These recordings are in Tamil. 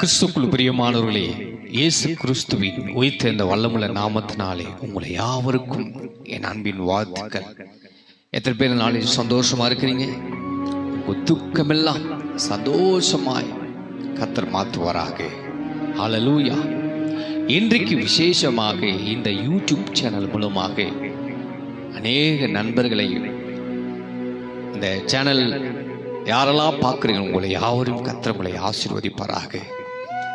கிறிஸ்துக்குள் பிரியமானவர்களே இயேசு கிறிஸ்துவின் உயிர்த்தெழுந்த வல்லமுள்ள நாமத்தினாலே உங்களை யாவருக்கும் என் அன்பின் வாழ்த்துக்கள். எத்தனை பேர் நாளைக்கு சந்தோஷமா இருக்கிறீங்க? உங்க துக்கமெல்லாம் சந்தோஷமாய் கத்தர் மாற்றுவாராக. அலலூயா இன்றைக்கு விசேஷமாக இந்த யூடியூப் சேனல் மூலமாக அநேக நண்பர்களை இந்த சேனல் யாரெல்லாம் பார்க்குறீங்க உங்களை யாவரும் கத்திரங்களை ஆசிர்வதிப்பாராக ஆசீர்வதிப்பாராக.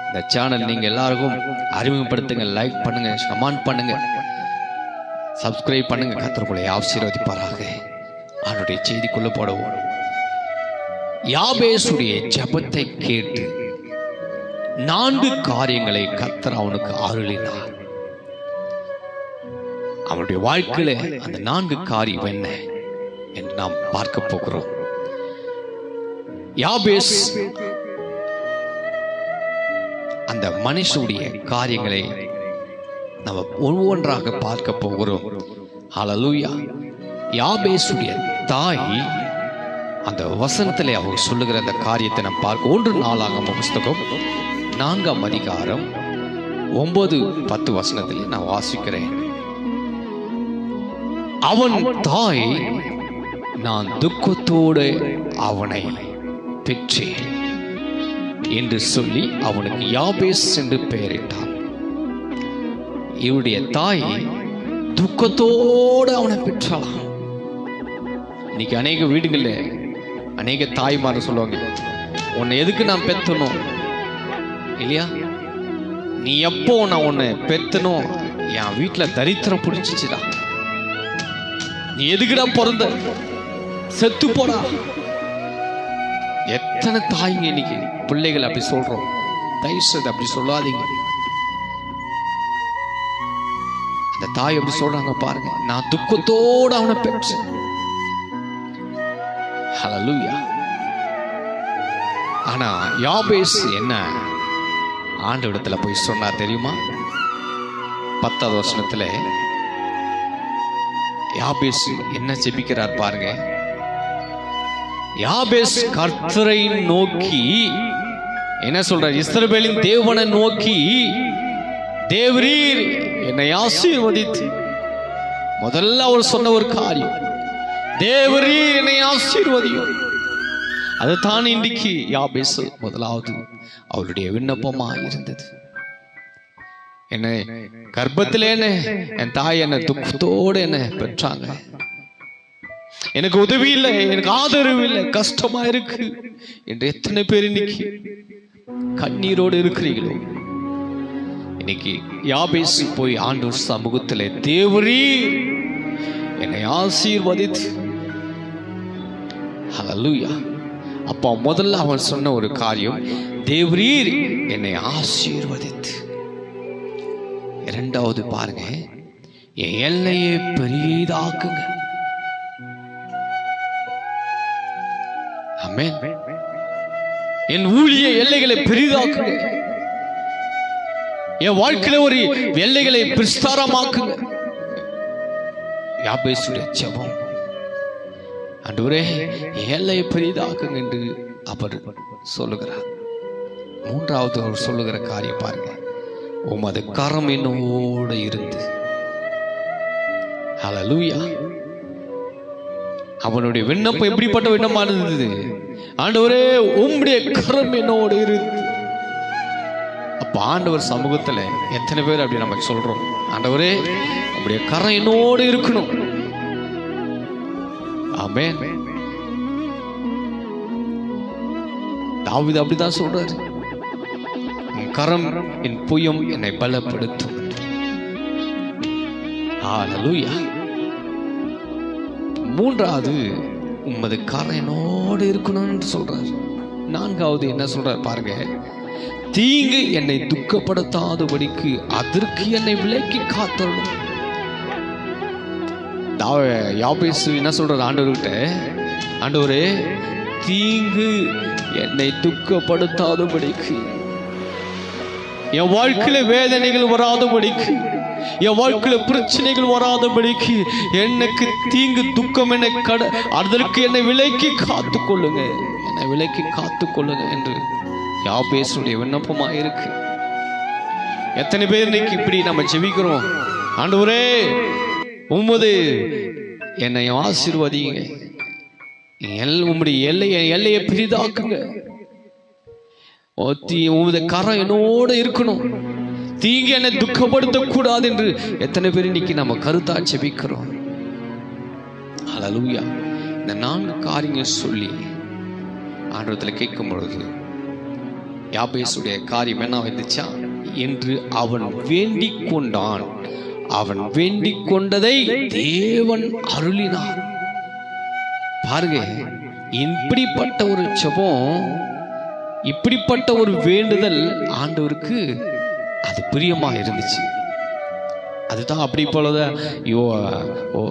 இந்த சேனல் நீங்கள் எல்லாருக்கும் அறிமுகப்படுத்துங்க லைக் பண்ணுங்க கமெண்ட் பண்ணுங்க. சப்ஸ்கிரைப் பண்ணுங்க கத்தர் ஆசீர்வதிப்பாராக. அவனுடைய செய்திக்குள்ள போடவும். யாபேசுடைய ஜபத்தை கேட்டு நான்கு காரியங்களை கத்தர் அவனுக்கு அருளினார். அவனுடைய வாழ்க்கையில அந்த நான்கு காரியம் என்ன என்று நாம் பார்க்க போகிறோம். யாபேஸ் அந்த மனுஷனுடைய காரியங்களை நம்ம ஒவ்வொன்றாக பார்க்க போகிறோம். அலலூயா யாபேசுடைய தாய் அந்த வசனத்தில் அவங்க சொல்லுகிற அந்த காரியத்தை நம்ம பார்க்க ஒன்று நாளாக புஸ்தகம் நான்காம் அதிகாரம் ஒன்பது பத்து வசனத்தில் நான் வாசிக்கிறேன். அவன் தாய் நான் துக்கத்தோடு அவனை பெற்றேன். என்று சொல்லி அவனுக்கு யாபேஸ் என்று பெயரிட்டான். இவருடைய தாய் துக்கத்தோடு அவனை பெற்றாளாம் இன்னைக்கு அநேக வீடுகளில் அநேக தாய்மார சொல்லுவாங்க உன்னை எதுக்கு நான் பெத்தணும்? இல்லையா? நீ எப்போ நான் உன்னை பெத்தனும் என் வீட்டுல தரித்திரம் பிடிச்சிச்சுடா. நீ எதுக்குடா பிறந்த? செத்து போடா. எத்தனை தாய்ங்க இன்னைக்கு? பிள்ளைகள் அப்படி சொல்றோம். தயவுசெய்து அப்படி சொல்லாதீங்க. அந்த தாய் அப்படி சொல்றாங்க பாருங்க. நான் துக்கத்தோடு அவனை பெற்றேன். ஹலலூயா ஆனா யாபேஸ் என்ன ஆண்டு இடத்துல போய் சொன்னா தெரியுமா? பத்தாவது வருஷத்துல யாபேஸ் என்ன ஜெபிக்கிறார் பாருங்க. யாபேஸ் கர்த்தரை நோக்கி என்ன சொல்றார்? இஸ்ரபேலின் தேவனை நோக்கி தேவரீர் என்னை ஆசீர்வதித்து. முதல்ல அவர் சொன்ன ஒரு காரியம் தேவரீர் என்னை ஆசீர்வதியும் அதுதான் இன்றைக்கு யாபேஸ் முதலாவது அவருடைய விண்ணப்பமா இருந்தது. என்ன கர்ப்பத்திலேன்னு என் தாய் என்ன துக்கத்தோடு என்ன பெற்றாங்க. எனக்கு உதவி இல்லை எனக்கு ஆதரவு இல்லை கஷ்டமா இருக்கு. என்று எத்தனை பேர் இன்னைக்கு கண்ணீரோடு இருக்கிறீங்களோ இன்னைக்கு யாபேஸ் போய் ஆண்டவர் சமூகத்தில் தேவரீ என்னை ஆசீர்வதித்து. ஹalleluya அப்போ முதல்ல அவன் சொன்ன ஒரு காரியம் தேவரீர் என்னை ஆசீர்வதித்து. இரண்டாவது பாருங்க என் எல்லையை பெரியதாக்குங்க என் ஊழிய எல்லைகளை பெரிதாக்குங்க என் வாழ்க்கையில ஒரு எல்லைகளை பிரஸ்தாரமாக்குங்க யாபேசுடைய ஜெபம். ஆண்டவரே பெரிதாக்குங்க என்று அவர் சொல்லுகிறார். மூன்றாவது அவர் சொல்லுகிற காரியம் பாருங்க. உமது கரம் என்னோடு இருந்து. அவனுடைய விண்ணப்பம் எப்படிப்பட்ட விண்ணமா இருந்தது ஆண்டவரே உம்முடைய கரம் என்னோடு இருந்து அப்ப ஆண்டவர் சமூகத்துல எத்தனை பேர் அப்படி நம்ம சொல்றோம்? ஆண்டவரே உம்முடைய கரம் என்னோடு இருக்கணும். ஆமே தாவீது அப்படிதான் சொல்றாரு. என் கரம் என் புயம் என்னை பலப்படுத்தும். மூன்றாவது உமது காரணம் என்னோடு இருக்கணும்னு சொல்றார். நான்காவது என்ன சொல்றார் பாருங்க. தீங்கு என்னை துக்கப்படுத்தாதபடிக்கு அதற்கு என்னை விலக்கி காத்தரணும் யாபேசு என்ன சொல்றாரு ஆண்டவர்கிட்ட? ஆண்டவரே தீங்கு என்னை துக்கப்படுத்தாதபடிக்கு என் வாழ்க்கையில வேதனைகள் வராதபடிக்கு என் வாழ்க்கையில பிரச்சனைகள் வராதபடிக்கு எனக்கு தீங்கு துக்கம் என்னை கட அதற்கு என்னை விலைக்கு காத்து கொள்ளுங்க என்னை விலைக்கு காத்து கொள்ளுங்க என்று யாபேசுடைய விண்ணப்பமா இருக்கு. எத்தனை பேர் இன்னைக்கு இப்படி நம்ம ஜெபிக்கிறோம்? ஆண்டவரே உமது என்னை ஆசீர்வதிங்க எல் உம்முடைய எல்லையை எல்லையை பெரிதாக்குங்க. ஒத்தி உமது கரம் என்னோட இருக்கணும். தீங்கு என்னை துக்கப்படுத்த கூடாது என்று எத்தனை பேர் இன்னைக்கு நம்ம கருத்தா செபிக்கிறோம் அலலூயா இந்த நான்கு காரியங்கள் சொல்லி ஆண்டத்தில் கேட்கும் பொழுது யாபேசுடைய காரியம் என்ன வந்துச்சா? என்று அவன் வேண்டிக் கொண்டான். அவன் வேண்டிக் கொண்டதை தேவன் அருளினார். பாருங்க இப்படிப்பட்ட ஒரு செபம் இப்படிப்பட்ட ஒரு வேண்டுதல் ஆண்டவருக்கு அது பிரியமா இருந்துச்சு. அதுதான் அப்படி போலதான் யோ ஓ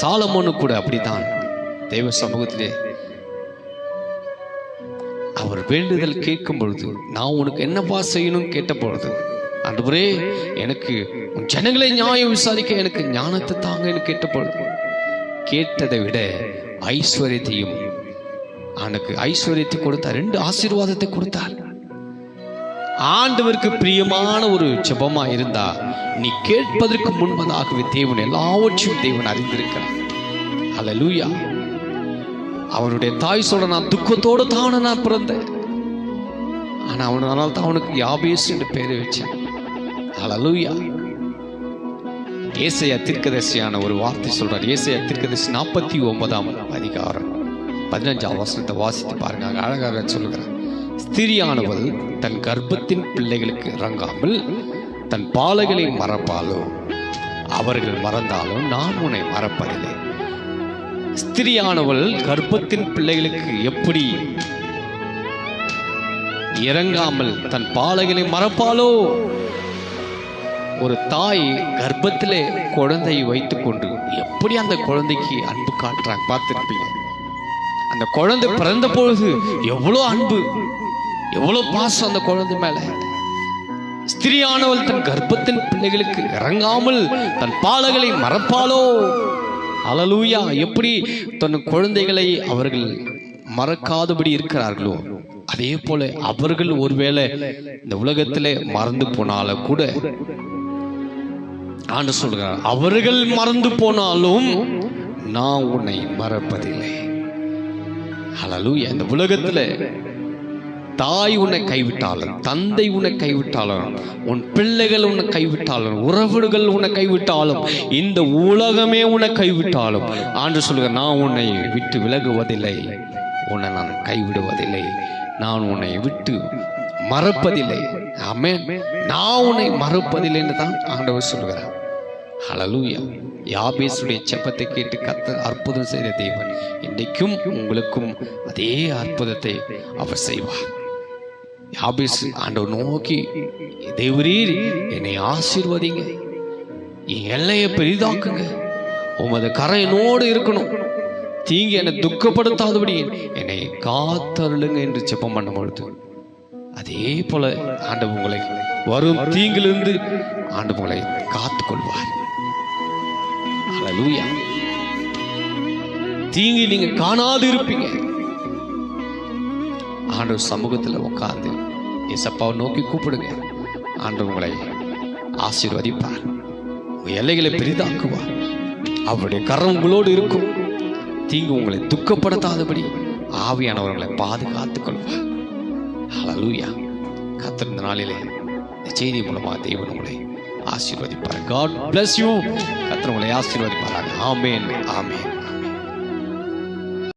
சாலமோனு கூட அப்படித்தான் தெய்வ சமூகத்திலே அவர் வேண்டுதல் கேட்கும் பொழுது நான் உனக்கு என்னப்பா செய்யணும் கேட்ட பொழுது அன்றுபுரே எனக்கு உன் ஜனங்களை நியாயம் விசாரிக்க எனக்கு ஞானத்தை தாங்கன்னு கேட்ட பொழுது கேட்டதை விட ஐஸ்வர்யத்தையும் அவனுக்கு ஐஸ்வர்யத்தை கொடுத்தார் ரெண்டு ஆசீர்வாதத்தை கொடுத்தார். ஆண்டவருக்கு பிரியமான ஒரு ஜபமா இருந்தா நீ கேட்பதற்கு முன்பதாகவே தேவன் எல்லாவற்றையும் தேவன் அறிந்திருக்கிறார். அல்லேலூயா அவனுடைய தாய் சொல்ற நான் துக்கத்தோடு தானே நான் பிறந்தேன். ஆனா அவனால தான் அவனுக்கு யாபேஸ் என்று பெயரை வச்சேன். அலலூயா ஏசையா தீர்க்கதரிசியான ஒரு வார்த்தை சொல்றார். ஏசையா தீர்க்கதரிசி நாற்பத்தி ஒன்பதாம் அதிகாரம் பதினஞ்சாம் வசனத்தை வாசித்து பாருங்க. அழகாக சொல்லுகிறேன் ஸ்திரியானவள் தன் கர்ப்பத்தின் பிள்ளைகளுக்கு இறங்காமல் தன் பாலைகளை மறப்பாலோ? அவர்கள் மறந்தாலும் நான் உன்னை மறப்பதில்லை. ஸ்திரியானவள் கர்ப்பத்தின் பிள்ளைகளுக்கு எப்படி இறங்காமல் தன் பாலைகளை மறப்பாலோ? ஒரு தாய் கர்ப்பத்திலே குழந்தையை வைத்துக்கொண்டு எப்படி அந்த குழந்தைக்கு அன்பு காட்டுறாங்க? பார்த்துருப்பீங்க. அந்த குழந்தை பிறந்த பொழுது எவ்வளோ அன்பு? எவ்வளோ பாசம் அந்த குழந்தை மேல? ஸ்திரியானவள் தன் கர்ப்பத்தின் பிள்ளைகளுக்கு இறங்காமல் தன் பாலகளை மறப்பாளோ? அலலூயா எப்படி தன் குழந்தைகளை அவர்கள் மறக்காதபடி இருக்கிறார்களோ? அதே போல அவர்கள் ஒருவேளை இந்த உலகத்திலே மறந்து போனால கூட. ஆண்டு சொல்கிறார் அவர்கள் மறந்து போனாலும் நான் உன்னை மறப்பதில்லை. அலலூயா இந்த உலகத்துல தாய் உன்னை கைவிட்டாலும் தந்தை உன்னை கைவிட்டாலும் உன் பிள்ளைகள் உன்னை கைவிட்டாலும் உறவுகள் உன்னை கைவிட்டாலும் இந்த உலகமே உன்னை கைவிட்டாலும் ஆண்டு சொல்லுங்க நான் உன்னை விட்டு விலகுவதில்லை. உன்னை நான் கைவிடுவதில்லை. நான் உன்னை விட்டு மறப்பதில்லை. ஆமே நான் உன்னை மறப்பதில்லைன்னு தான் ஆண்டவர் சொல்கிறார் ஹalleluya யாபேசுடைய செப்பத்தை கேட்டு கத்த அற்புதம் செய்த தேவன் இன்றைக்கும் உங்களுக்கும் அதே அற்புதத்தை அவர் செய்வார். யாபிஸ் ஆண்டவர் நோக்கி தேவரீர் என்னை ஆசீர்வதிங்க. என் எல்லையை பெரிதாக்குங்க. உமது கரை என்னோடு இருக்கணும். தீங்கு என்னை துக்கப்படுத்தாதபடி என்னை காத்தருளுங்க என்று செப்பம் பண்ணும் பொழுது அதே போல ஆண்டவர் உங்களை வரும் தீங்கிலிருந்து ஆண்டவர் உங்களை காத்துக் கொள்வார் ஹalleluya தீங்கி நீங்க காணாது இருப்பீங்க ஆண்டவர் சமூகத்தில் உட்கார்ந்து இசப்பாவை நோக்கி கூப்பிடுங்க. ஆண்டவர் உங்களை ஆசீர்வதிப்பார். உங்க எல்லைகளை பெரிதாக்குவார். அவருடைய கரம் உங்களோடு இருக்கும். தீங்கு உங்களை துக்கப்படுத்தாதபடி ஆவியானவர்களை பாதுகாத்துக் கொள்வார். ஹalleluya கத்திருந்த நாளிலே இந்த செய்தி மூலமாக தெய்வன் உங்களை ஆசீர்வதிப்பார். காட் பிளஸ் யூ கத்திர உங்களை ஆசீர்வதிப்பார் ஆமேன் ஆமேன்